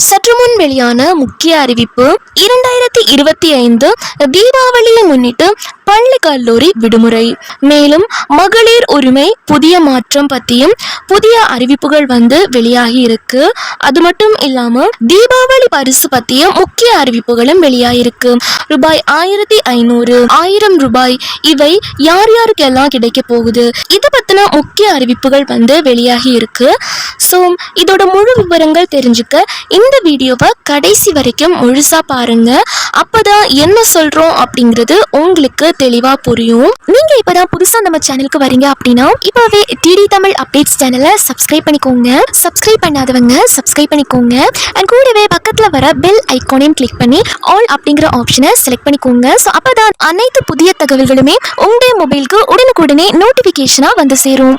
சற்று முன் வெளியான முக்கிய அறிவிப்பு இரண்டாயிரத்தி இருபத்தி ஐந்து தீபாவளியை முன்னிட்டு பள்ளி கல்லூரி விடுமுறை. மேலும் மகளிர் உரிமை புதிய மாற்றம் பற்றியும் புதிய அறிவிப்புகள் வந்து வெளியாகி இருக்கு அது மட்டும் இல்லாம தீபாவளி பரிசு பற்றிய முக்கிய அறிவிப்புகளும் வெளியாகிருக்கு ரூபாய் ஆயிரத்தி ஐநூறு ஆயிரம் ரூபாய் இவை யார் யாருக்கெல்லாம் கிடைக்க போகுது? இது பத்தின முக்கிய அறிவிப்புகள் வந்து வெளியாகி இருக்கு ஸோ இதோட முழு விவரங்கள் தெரிஞ்சுக்க இந்த இந்த வீடியோவை கடைசி வரைக்கும் முழுசா பாருங்க. அப்பதான் என்ன சொல்றோம் அப்படிங்கிறது உங்களுக்கு தெளிவா புரியும். நீங்க இப்பதான் புதுசா நம்ம சேனலுக்கு வரீங்க அப்படின்னா இப்பவே டிடி தமிழ் அப்டேட்ஸ் சேனலை சப்ஸ்கிரைப் பண்ணிக்கோங்க. சப்ஸ்கிரைப் பண்ணாதவங்க சப்ஸ்கிரைப் பண்ணிக்கோங்க. அண்ட் கூடவே பக்கத்துல வர பெல் ஐகானையும் கிளிக் பண்ணி ஆல் அப்படிங்கிற ஆப்ஷனை செலக்ட் பண்ணிக்கோங்க. ஸோ அப்பதான் அனைத்து புதிய தகவல்களுமே உங்களுடைய மொபைலுக்கு உடனுக்குடனே நோட்டிஃபிகேஷனாக வந்து சேரும்.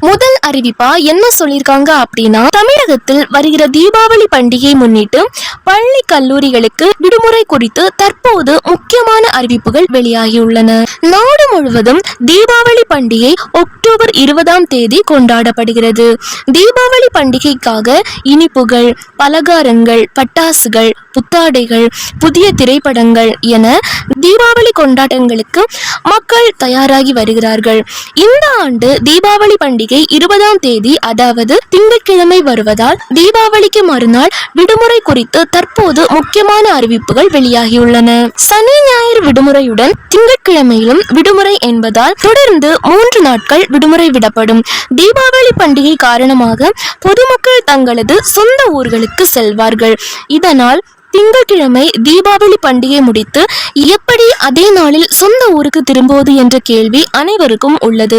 முதல் அறிவிப்பா என்ன சொல்லியிருக்காங்க அப்படின்னா தமிழகத்தில் வருகிற தீபாவளி பண்டிகை முன்னிட்டு பள்ளி கல்லூரிகளுக்கு விடுமுறை குறித்து தற்போது முக்கியமான அறிவிப்புகள் வெளியாகியுள்ளன. நாடு முழுவதும் தீபாவளி பண்டிகை அக்டோபர் இருபதாம் தேதி கொண்டாடப்படுகிறது. தீபாவளி பண்டிகைக்காக இனிப்புகள் பலகாரங்கள் பட்டாசுகள் புத்தாடைகள் புதிய திரைப்படங்கள் என தீபாவளி கொண்டாட்டங்களுக்கு மக்கள் தயாராகி வருகிறார்கள். இந்த ஆண்டு தீபாவளி பண்டிகை இருபதாம் தேதி அதாவது திங்கட்கிழமை வருவதால் தீபாவளிக்கு மறுநாள் விடுமுறை குறித்து தற்போது முக்கியமான அறிவிப்புகள் வெளியாகியுள்ளன. சனி ஞாயிறு விடுமுறையுடன் திங்கட்கிழமையிலும் விடுமுறை என்பதால் தொடர்ந்து மூன்று நாட்கள் விடுமுறை விடப்படும். தீபாவளி பண்டிகை காரணமாக பொதுமக்கள் தங்களது சொந்த ஊர்களுக்கு செல்வார்கள். இதனால் திங்கட்கிழமை தீபாவளி பண்டிகை முடித்து எப்படி அதே நாளில் சொந்த ஊருக்கு திரும்புவது என்ற கேள்வி அனைவருக்கும் உள்ளது.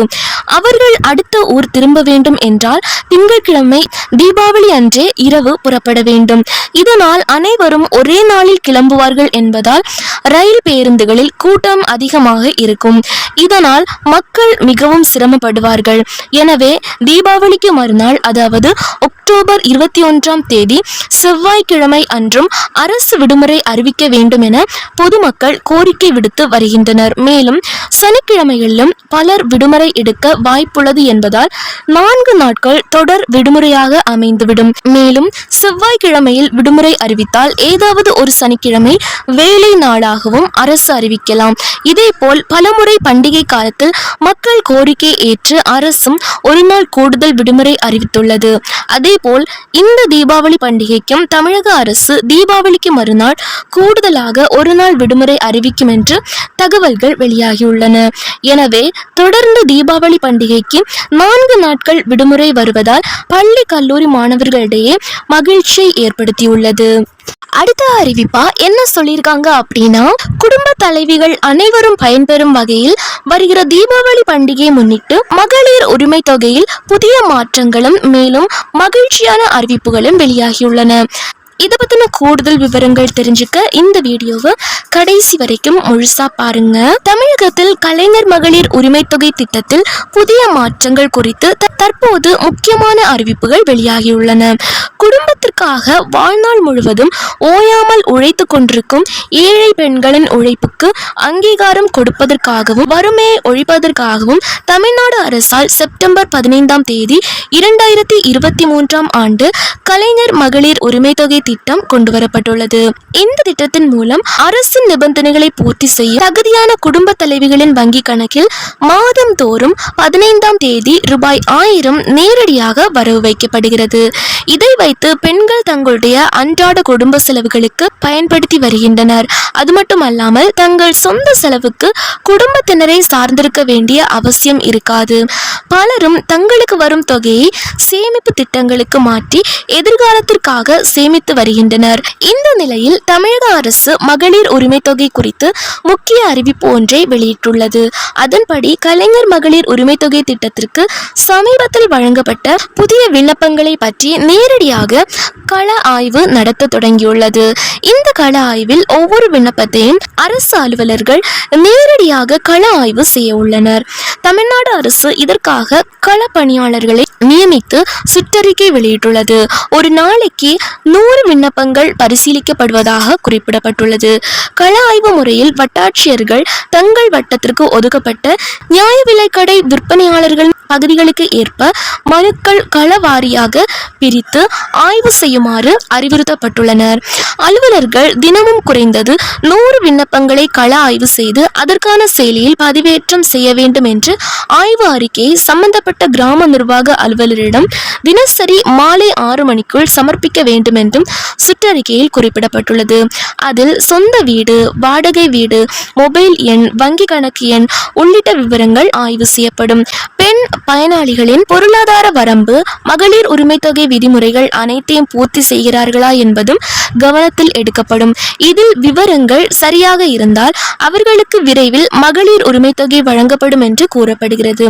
அவர்கள் அடுத்த ஊர் திரும்ப வேண்டும் என்றால் திங்கட்கிழமை தீபாவளி அன்றே இரவு புறப்பட வேண்டும். இதனால் அனைவரும் ஒரே நாளில் கிளம்புவார்கள் என்பதால் ரயில் பேருந்துகளில் கூட்டம் அதிகமாக இருக்கும். இதனால் மக்கள் மிகவும் சிரமப்படுவார்கள். எனவே தீபாவளிக்கு மறுநாள் அதாவது அக்டோபர் இருபத்தி ஒன்றாம் தேதி செவ்வாய்க்கிழமை அன்றும் அரசு விடுமுறை அறிவிக்க வேண்டும் என பொதுமக்கள் கோரிக்கை விடுத்து வருகின்றனர். மேலும் சனிக்கிழமைகளிலும் பலர் விடுமுறை எடுக்க வாய்ப்புள்ளது என்பதால் நான்கு நாட்கள் தொடர் விடுமுறையாக அமைந்துவிடும். மேலும் செவ்வாய்க்கிழமையில் விடுமுறை அறிவித்தால் ஏதாவது ஒரு சனிக்கிழமை வேலை நாளாகவும் அரசு அறிவிக்கலாம். இதேபோல் பலமுறை பண்டிகை காலத்தில் மக்கள் கோரிக்கை ஏற்று அரசும் ஒரு நாள் கூடுதல் விடுமுறை அறிவித்துள்ளது. அதேபோல் இந்த தீபாவளி பண்டிகைக்கும் தமிழக அரசு தீபாவளிக்கு மறுநாள் கூடுதலாக ஒரு நாள் விடுமுறை அறிவிக்கும் என்று தகவல்கள் வெளியாகியுள்ளன. எனவே தொடர்ந்து தீபாவளி பண்டிகைக்கு நான்கு நாட்கள் விடுமுறை வருவதால் பள்ளி கல்லூரி மாணவர்களிடையே மகிழ்ச்சியை ஏற்படுத்தியுள்ளது. அடுத்த அறிவிப்பா என்ன சொல்லியிருக்காங்க அப்படின்னா குடும்ப தலைவிகள் அனைவரும் பயன்பெறும் வகையில் வருகிற தீபாவளி பண்டிகையை முன்னிட்டு மகளிர் உரிமை தொகையில் புதிய மாற்றங்களும் மேலும் மகிழ்ச்சியான அறிவிப்புகளும் வெளியாகியுள்ளன. இதை பத்தின கூடுதல் விவரங்கள் தெரிஞ்சுக்க இந்த வீடியோவை கடைசி வரைக்கும் முழுசா பாருங்க. தமிழகத்தில் கலைஞர் மகளிர் உரிமை தொகை திட்டத்தில் புதிய மாற்றங்கள் குறித்து தற்போது முக்கியமான அறிவிப்புகள் வெளியாகியுள்ளன. குடும்பத்திற்காக வாழ்நாள் முழுவதும் ஓயாமல் உழைத்து கொண்டிருக்கும் ஏழை பெண்களின் உழைப்புக்கு அங்கீகாரம் கொடுப்பதற்காகவும் வறுமையை ஒழிப்பதற்காகவும் தமிழ்நாடு அரசால் செப்டம்பர் பதினைந்தாம் தேதி இரண்டாயிரத்தி இருபத்தி மூன்றாம் ஆண்டு கலைஞர் மகளிர் உரிமை தொகை திட்டம் கொண்டுவரப்பட்டுள்ளது. இந்த திட்டத்தின் மூலம் அரசின் நிபந்தனைகளை பூர்த்தி செய்ய தகுதியான குடும்ப தலைவிகளின் வங்கி கணக்கில் மாதம் தோறும் பதினைந்தாம் தேதி ரூபாய் ஆயிரம் நேரடியாக வரவு வைக்கப்படுகிறது. இதை வைத்து பெண்கள் தங்களுடைய அன்றாட குடும்ப செலவுகளுக்கு பயன்படுத்தி வருகின்றனர். அது மட்டுமல்லாமல் தங்கள் சொந்த செலவுக்கு குடும்பத்தினரை சார்ந்திருக்க வேண்டிய அவசியம் இருக்காது. பலரும் தங்களுக்கு வரும் தொகையை சேமிப்பு திட்டங்களுக்கு மாற்றி எதிர்காலத்திற்காக சேமித்து வருகின்றனர். இந்த நிலையில் தமிழக அரசு மகளிர் உரிமை தொகை குறித்து முக்கிய அறிவிப்பு ஒன்றை வெளியிட்டுள்ளது. அதன்படி கலைஞர் மகளிர் உரிமை தொகை திட்டத்திற்கு சமீபத்தில் வழங்கப்பட்ட புதிய விண்ணப்பங்களை பற்றி நேரடியாக கள ஆய்வு நடத்த தொடங்கியுள்ளது. இந்த கள ஆய்வில் ஒவ்வொரு விண்ணப்பத்தையும் அரசு அலுவலர்கள் நேரடியாக கள ஆய்வு செய்ய உள்ளனர். தமிழ்நாடு அரசு இதற்காக கள பணியாளர்களை நியமித்து சுற்றறிக்கை வெளியிட்டுள்ளது. ஒரு நாளைக்கு நூறு விண்ணப்பங்கள் பரிசீலிக்கப்படுவதாக குறிப்பிடப்பட்டுள்ளது. கள ஆய்வு முறையில் வட்டாட்சியர்கள் தங்கள் வட்டத்திற்கு ஒதுக்கப்பட்ட நியாய விலைக்கடை விற்பனையாளர்கள் பகுதிகளுக்கு ஏற்ப மனுக்கள் கள வாரியாக பிரித்து ஆய்வு செய்யுமாறு அறிவுறுத்தப்பட்டுள்ளனர். அலுவலர்கள் தினமும் குறைந்தது நூறு விண்ணப்பங்களை கள ஆய்வு செய்து அதற்கான செயலியில் பதிவேற்றம் செய்ய வேண்டும் என்று ஆய்வு அறிக்கையை சம்பந்தப்பட்ட கிராம நிர்வாக அலுவலரிடம் தினசரி மாலை ஆறு மணிக்குள் சமர்ப்பிக்க வேண்டும் என்றும் சுற்றறிக்கையில் குறிப்பிடப்பட்டுள்ளது. அதில் சொந்த வீடு வாடகை வீடு மொபைல் எண் வங்கி கணக்கு எண் உள்ளிட்ட விவரங்கள் ஆய்வு செய்யப்படும். பெண் பயனாளிகளின் பொருளாதார வரம்பு மகளிர் உரிமைத்தொகை விதிமுறைகள் அனைத்தையும் பூர்த்தி செய்கிறார்களா என்பதும் கவனத்தில் எடுக்கப்படும். இதில் விவரங்கள் சரியாக இருந்தால் அவர்களுக்கு விரைவில் மகளிர் உரிமை தொகை வழங்கப்படும் என்று கூறப்படுகிறது.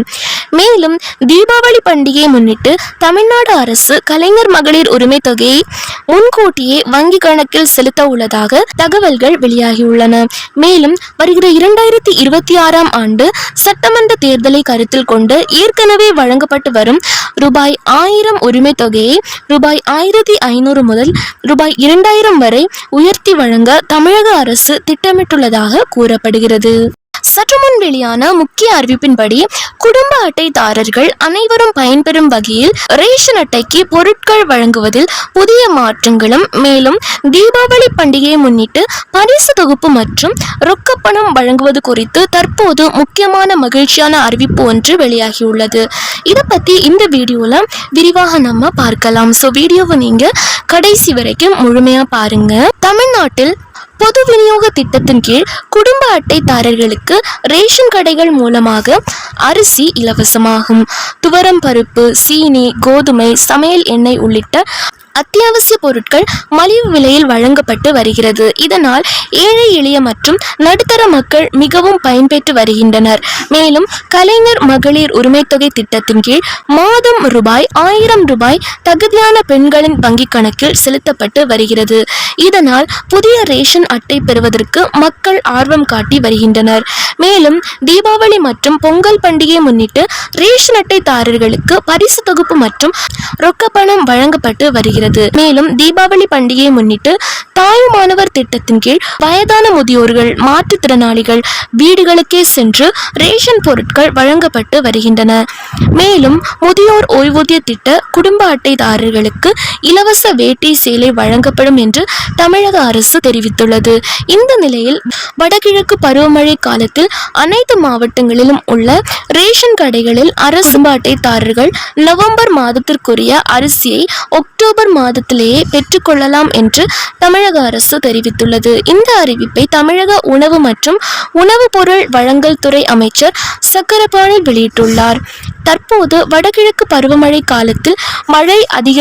மேலும் தீபாவளி பண்டிகையை முன்னிட்டு தமிழ்நாடு அரசு கலைஞர் மகளிர் உரிமை தொகையை முன்கூட்டியே வங்கி கணக்கில் செலுத்த உள்ளதாக தகவல்கள் வெளியாகியுள்ளன. மேலும் வருகிற இரண்டாயிரத்தி இருபத்தி ஆறாம் ஆண்டு சட்டமன்ற தேர்தலை கருத்தில் கொண்டு ஏற்கனவே வழங்கப்பட்டு வரும் ரூபாய் ஆயிரம் உரிமை தொகையை ரூபாய் ஆயிரத்தி ஐநூறு முதல் ரூபாய் இரண்டாயிரம் வரை உயர்த்தி வழங்க தமிழக அரசு திட்டமிட்டுள்ளதாக கூறப்படுகிறது. சற்று முன் வெளியான முக்கிய அறிவிப்பின்படி குடும்ப அட்டைதாரர்கள் அனைவரும் பயன்பெறும் வகையில் ரேஷன் அட்டைக்கு பொருட்கள் வழங்குவதில் புதிய மாற்றங்களும் மேலும் தீபாவளி பண்டிகையை முன்னிட்டு பரிசு தொகுப்பு மற்றும் ரொக்கப்பணம் வழங்குவது குறித்து தற்போது முக்கியமான மகிழ்ச்சியான அறிவிப்பு ஒன்று வெளியாகியுள்ளது. இதை பற்றி இந்த வீடியோவில் விரிவாக நம்ம பார்க்கலாம். ஸோ வீடியோவை நீங்கள் கடைசி வரைக்கும் முழுமையாக பாருங்க. தமிழ்நாட்டில் பொது விநியோக திட்டத்தின் கீழ் குடும்ப அட்டைதாரர்களுக்கு ரேஷன் கடைகள் மூலமாக அரிசி இலவசமாகும். துவரம் பருப்பு சீனி கோதுமை சமையல் எண்ணெய் உள்ளிட்ட அத்தியாவசிய பொருட்கள் மலிவு விலையில் வழங்கப்பட்டு வருகிறது. இதனால் ஏழை எளிய மற்றும் நடுத்தர மக்கள் மிகவும் பயன்பெற்று வருகின்றனர். மேலும் கலைஞர் மகளிர் உரிமைத்தொகை திட்டத்தின் கீழ் மாதம் ரூபாய் ஆயிரம் ரூபாய் தகுதியான பெண்களின் வங்கிக் கணக்கில் செலுத்தப்பட்டு வருகிறது. இதனால் புதிய ரேஷன் அட்டை பெறுவதற்கு மக்கள் ஆர்வம் காட்டி வருகின்றனர். மேலும் தீபாவளி மற்றும் பொங்கல் பண்டிகையை முன்னிட்டு ரேஷன் அட்டைதாரர்களுக்கு பரிசு தொகுப்பு மற்றும் ரொக்கப்பணம் வழங்கப்பட்டு வருகிறது. மேலும் தீபாவளி பண்டிகையை முன்னிட்டு தாயுமானவர் திட்டத்தின் கீழ் வயதான முதியோர்கள் மாற்றுத்திறனாளிகள் வீடுகளுக்கே சென்று ரேஷன் பொருட்கள் வழங்கப்பட்டு வருகின்றன. மேலும் முதியோர் ஓய்வூதிய திட்ட குடும்ப அட்டைதாரர்களுக்கு இலவச வேட்டி சேலை வழங்கப்படும் என்று தமிழக அரசு தெரிவித்துள்ளது. இந்த நிலையில் வடகிழக்கு பருவமழை காலத்தில் அனைத்து மாவட்டங்களிலும் உள்ள ரேஷன் கடைகளில் அரசு அட்டைதாரர்கள் நவம்பர் மாதத்திற்குரிய அரிசியை அக்டோபர் மாதத்திலேயே பெற்றுக்கொள்ளலாம் என்று தமிழக அரசு தெரிவித்துள்ளது. இந்த அறிவிப்பை தமிழக உணவு மற்றும் உணவுப் பொருள் வழங்கல் துறை அமைச்சர் சக்கரபாணி வெளியிட்டுள்ளார். தற்போது வடகிழக்கு பருவமழை காலத்தில் மழை அதிக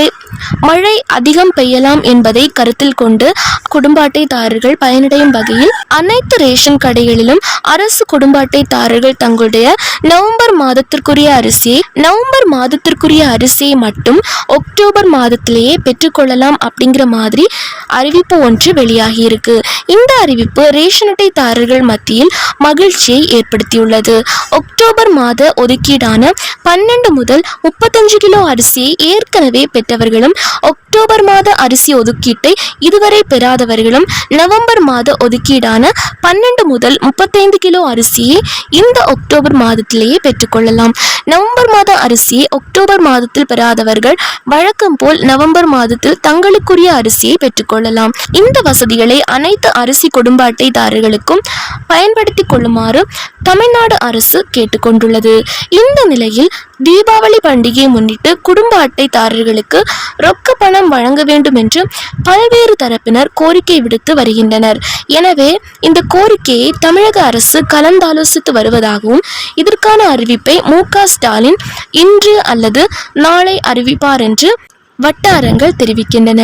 மழை அதிகம் பெய்யலாம் என்பதை கருத்தில் கொண்டு குடும்ப அட்டைதாரர்கள் பயனடையும் வகையில் அனைத்து ரேஷன் கடைகளிலும் அரசு குடும்ப அட்டைதாரர்கள் தங்களுடைய நவம்பர் மாதத்திற்குரிய அரிசியை நவம்பர் மாதத்திற்குரிய அரிசியை மட்டும் அக்டோபர் மாதத்திலேயே பெற்றுக்கொள்ளலாம் அப்படிங்கிற மாதிரி அறிவிப்பு ஒன்று வெளியாகியிருக்கு. இந்த அறிவிப்பு ரேஷன் அட்டைதாரர்கள் மத்தியில் மகிழ்ச்சியை ஏற்படுத்தியுள்ளது. அக்டோபர் மாத ஒதுக்கீடான பன்னெண்டு முதல் முப்பத்தஞ்சு கிலோ அரிசியை ஏற்கனவே பெற்றவர்களும் அக்டோபர் மாத அரிசி ஒதுக்கீட்டை இதுவரை பெறாதவர்களும் நவம்பர் மாத ஒதுக்கீடான பன்னெண்டு முதல் முப்பத்தைந்து கிலோ அரிசியை இந்த அக்டோபர் மாதத்திலேயே பெற்றுக்கொள்ளலாம். நவம்பர் மாத அரிசியை அக்டோபர் மாதத்தில் பெறாதவர்கள் வழக்கம் போல் நவம்பர் மாதத்தில் தங்களுக்குரிய அரிசியை பெற்றுக்கொள்ளலாம் இந்த வசதிகளை அனைத்து அரிசி குடும்ப அட்டைதாரர்களுக்கும் பயன்படுத்தி கொள்ளுமாறு தமிழ்நாடு அரசு கேட்டுக்கொண்டுள்ளது இந்த நிலையில் தீபாவளி பண்டிகையை முன்னிட்டு குடும்ப அட்டைதாரர்களுக்கு ரொக்க பணம் வழங்க வேண்டும் என்று பல்வேறு தரப்பினர் கோரிக்கை விடுத்து வருகின்றனர். எனவே இந்த கோரிக்கையை தமிழக அரசு கலந்தாலோசித்து வருவதாகவும் இதற்கான அறிவிப்பை மு ஸ்டாலின் இன்று அல்லது நாளை அறிவிப்பார் என்று வட்டாரங்கள் தெரிவிக்கின்றன.